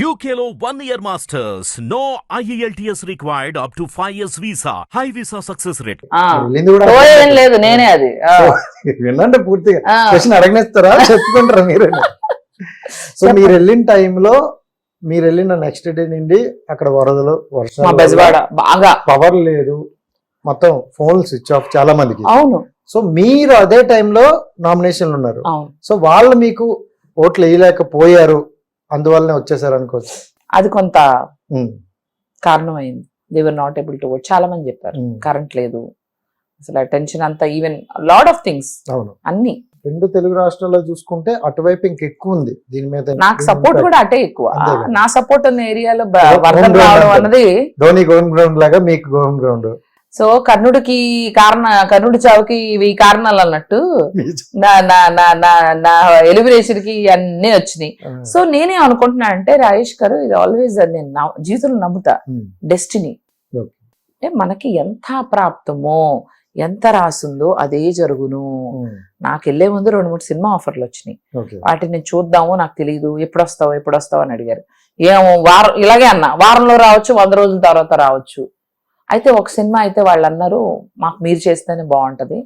UKLO one year masters. No IELTS required up to 5 years visa. High visa success rate. ఆ, వెళ్ళింది కూడా ఓ ఏం లేదు నేనే అది. వినండి పూర్తిగా. క్వశ్చన్ అడగనేస్తారా? చెప్పుకుంటారా మీరు? సో మీరు వెళ్ళిన టైంలో మీరు వెళ్ళిన నెక్స్ట్ డే నుండి అక్కడ వరదలు బెజవాడ బాగా. పవర్ లేదు. మొత్తం ఫోన్ స్విచ్ ఆఫ్ చాలా మందికి. అవును. సో మీరు అదే టైంలో నామినేషన్లు ఉన్నారు. అవును. సో వాళ్ళు మీకు ఓట్లు వేయలేకపోయారు. అందువల్లనే వచ్చేసారు అనుకోవచ్చు. అది కొంత ఉమ్, కారణం అయింది దేవర్ నాట్ ఏబుల్ టు చాలా మంది చెప్పారు. కరెంట్ లేదు. అసలు టెన్షన్ అంతా ఈవెన్ లాడ్ ఆఫ్ థింగ్స్ అవును. అన్ని. రెండు తెలుగు రాష్ట్రాల్లో చూసుకుంటే అటువైపు ఇంక ఎక్కువ ఉంది. దీని మీద నాకు సపోర్ట్ కూడా అటే ఎక్కువ. నా సపోర్ట్ ఉన్న ఏరియాలో Home వరద ground రావడం. అన్నది ధోని గోన్ గ్రౌండ్ లాగా మీకు గోన్ గ్రౌండ్ సో కర్ణుడికి కారణ కర్ణుడి చావుకి ఇవి కారణాలు అన్నట్టు నా నా నా నా నా ఎలిమినేషన్కి అన్ని వచ్చినాయి. సో నేనే అనుకుంటున్నా అంటే రాజేష్ గారు ఇది ఆల్వేస్ నేను జీవితంలో నమ్ముతా. డెస్టినీ. అంటే మనకి ఎంత ప్రాప్తమో ఎంత రాసిందో అదే జరుగును. నాకు వెళ్ళే ముందు రెండు మూడు సినిమా ఆఫర్లు వచ్చినాయి. వాటిని చూద్దాము నాకు తెలియదు ఎప్పుడు వస్తావు ఎప్పుడు వస్తావు అని అడిగారు. ఏమో వారం ఇలాగే అన్నా వారంలో రావచ్చు వంద రోజుల తర్వాత రావచ్చు. అయితే ఒక సినిమా అయితే వాళ్ళు అన్నారు మాకు మీరు చేస్తేనే బాగుంటది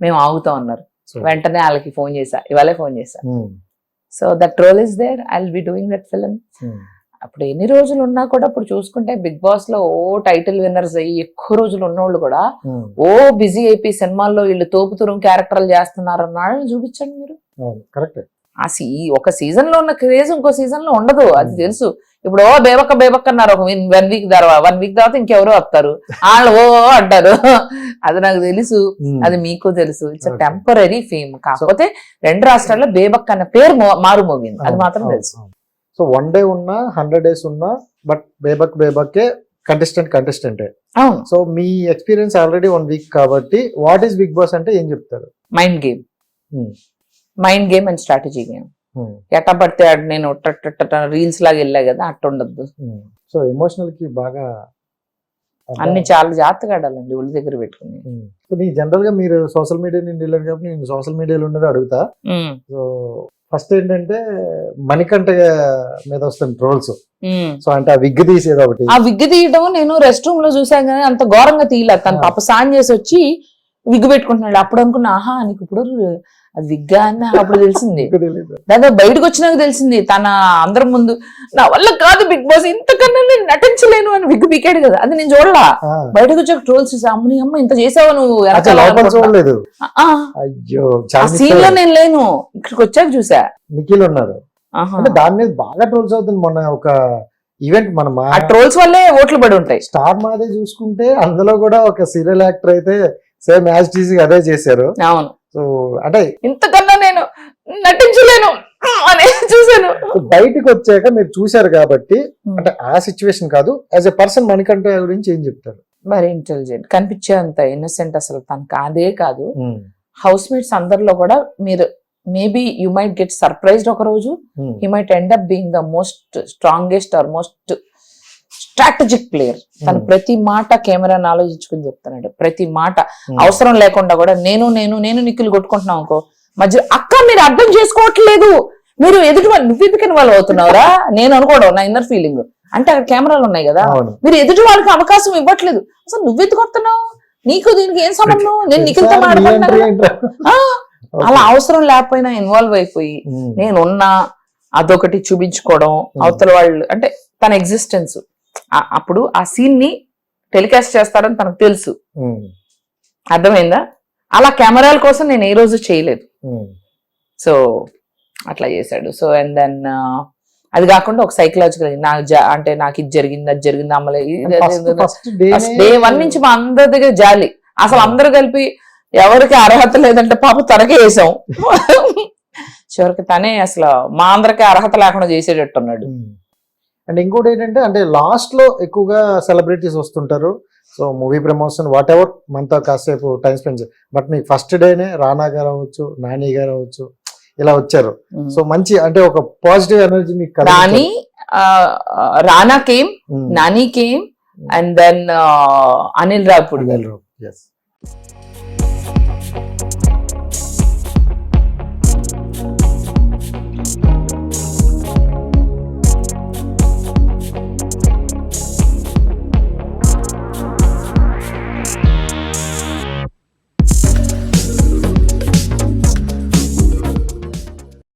మేము ఆగుతాం అన్నారు. వెంటనే వాళ్ళకి ఫోన్ చేశా ఇవాళే ఫోన్ చేశా. So that role is there I will be doing that film. అప్పుడు ఎన్ని రోజులు ఉన్నా కూడా అప్పుడు చూసుకుంటే బిగ్ బాస్లో ఓ టైటిల్ విన్నర్స్ అయ్యి ఎక్కువ రోజులు ఉన్నోళ్ళు కూడా ఓ బిజీ అయిపోయి సినిమాల్లో వీళ్ళు తోపుతురం క్యారెక్టర్లు చేస్తున్నారు అన్నాడు చూపించండి మీరు. కరెక్ట్. ఆ సీ ఒక సీజన్లో ఉన్న క్రేజ్ ఇంకో సీజన్లో ఉండదు అది Hmm. తెలుసు. ఇప్పుడు ఓ బేబక్క బేబక్క అన్నారు. ఒక వన్ వీక్ తర్వాత వన్ వీక్ తర్వాత ఇంకెవరో వస్తారు. వాళ్ళు ఓ అంటారు. అది నాకు తెలుసు. అది మీకు తెలుసు. ఇట్స్. టెంపరీ ఫేమ్ కాకపోతే రెండు రాష్ట్రాల్లో బేబక్క అన్న పేరు మారుమోగింది. అది మాత్రం తెలుసు. సో వన్ డే ఉన్నా హండ్రెడ్ డేస్ ఉన్నా బట్ బేబక్ బేబక్కే కంటెస్టెంట్ కంటెస్టెంటే సో మీ ఎక్స్పీరియన్స్ ఆల్రెడీ వన్ వీక్ కాబట్టి వాట్ ఈస్ బిగ్ బాస్ అంటే ఏం చెప్తారు? Mind game Hmm. Mind game and strategy game ఎట్ట పడితే అటు నేను రీల్స్ లాగా వెళ్ళా కదా అట్టు ఉండద్దు. సో ఎమోషనల్కి బాగా అన్ని చాలా జాగ్రత్తగా ఆడాలండి ఒళ్ళు దగ్గర పెట్టుకుని. నీ జనరల్గా మీరు సోషల్ మీడియా నుండి వెళ్ళారు కాబట్టి నేను సోషల్ మీడియాలో ఉన్నది అడుగుతా. సో ఫస్ట్ ఏంటంటే మణికంఠ మీద వస్తుంది ట్రోల్స్. సో అంటే ఆ విగ్ తీసేది ఒకటి. ఆ విగ్ తీయడం నేను రెస్ట్ రూమ్లో చూసాను కానీ అంత ఘోరంగా తీయలేదు. తన. పాప సాన్ చేసి వచ్చి విగ్ పెట్టుకుంటున్నాడు. అప్పుడు అనుకున్నా ఆహా నీకు ఇప్పుడు అది విగ్గా అని నాకు అప్పుడు తెలిసింది. దాదాపు బయటకు వచ్చినాక తెలిసింది తన అందరి ముందు నా వల్ల కాదు బిగ్ బాస్ ఇంతకన్నా నేను నటించలేను అని విగ్ పీకాడు కదా అది నేను చూడలా. బయటకు వచ్చాక ట్రోల్స్ అమ్మని అమ్మ ఇంత చేసావా నువ్వు? అయ్యో సీన్లో నేను లేను. ఇక్కడికి వచ్చాక చూసా. నిఖిల్ ఉన్నారు. అంటే దాని మీద బాగా ట్రోల్స్ అవుతుంది మొన్న ఒక ఈవెంట్ మన ఆ ట్రోల్స్ వల్లే ఓట్లు పడి ఉంటాయి. స్టార్ మాదే చూసుకుంటే అందులో కూడా ఒక సీరియల్ యాక్టర్ అయితే సేమ్ యాజ్ టీజీ అదే చేశారు. అవును. సో అంటే ఇంతకన్నా నేను నటించలేను అని చూసాను బయటికి వచ్చాక మీరు చూశారు కాబట్టి అంటే ఆ సిచ్యువేషన్ కాదు యాజ్ ఎ పర్సన్ మణికంఠ గురించి ఏం చెప్తారు? వెరీ ఇంటెలిజెంట్ కనిపించే అంత ఇన్నసెంట్ అసలు తనకు అదే కాదు. హౌస్ మేట్స్ అందరిలో కూడా మీరు maybe you might get surprised ఒక రోజు. He might end up being the most strongest or most strategic player తను Hmm. ప్రతి మాట కెమెరాని ఆలోచించుకుని చెప్తున్నాడు. ప్రతి మాట. అవసరం లేకుండా కూడా నేను నేను నేను నిక్కులు కొట్టుకుంటున్నావు అనుకో మధ్య అక్క మీరు అర్థం చేసుకోవట్లేదు. మీరు ఎదుటి వాళ్ళు నువ్వు ఎందుకని వాళ్ళు అవుతున్నావురా? నేను అనుకోవడం నా ఇన్నర్ ఫీలింగ్ అంటే అక్కడ కెమెరాలు ఉన్నాయి కదా. మీరు ఎదుటి వాళ్ళకి అవకాశం ఇవ్వట్లేదు. అసలు నువ్వెందుకు వస్తున్నావు? నీకు దీనికి ఏం సంబంధం? నేను నిఖిల్తో మాట్లాడుతున్నా? అలా అవసరం లేకపోయినా ఇన్వాల్వ్ అయిపోయి ఉమ్, నేను ఉన్నా అదొకటి చూపించుకోవడం అవతల వాళ్ళు అంటే తన ఎగ్జిస్టెన్స్ అప్పుడు ఆ సీన్ని టెలికాస్ట్ చేస్తారని తనకు తెలుసు. అర్థమైందా? అలా కెమెరాల కోసం నేను ఏ రోజు చేయలేదు. సో అట్లా చేశాడు. సో అండ్ దెన్ అది కాకుండా ఒక సైకలాజికల్ నాకు జా- అంటే నాకు ఇది జరిగింది అది జరిగింది అమ్మలే డే వన్ నుంచి మా అందరి దగ్గర జాలి. అసలు అందరూ కలిపి ఎవరికి అర్హత లేదంటే పాప తనకే వేసాం చివరికి తనే అసలు మా అందరికి అర్హత లేకుండా చేసేటట్టున్నాడు అండ్ ఇంకోటి ఏంటంటే అంటే లాస్ట్లో ఎక్కువగా సెలబ్రిటీస్ వస్తుంటారు so movie promotion whatever మనతో కాసేపు టైం స్పెండ్ బట్ మీకు ఫస్ట్ డేనే రానా గారు అవ్వచ్చు నాని గారు అవ్వచ్చు ఇలా వచ్చారు సో మంచి అంటే ఒక పాజిటివ్ ఎనర్జీ మీకు. Nani Rana came. Nani came and then Anil Ravipudi Anil Rao, yes.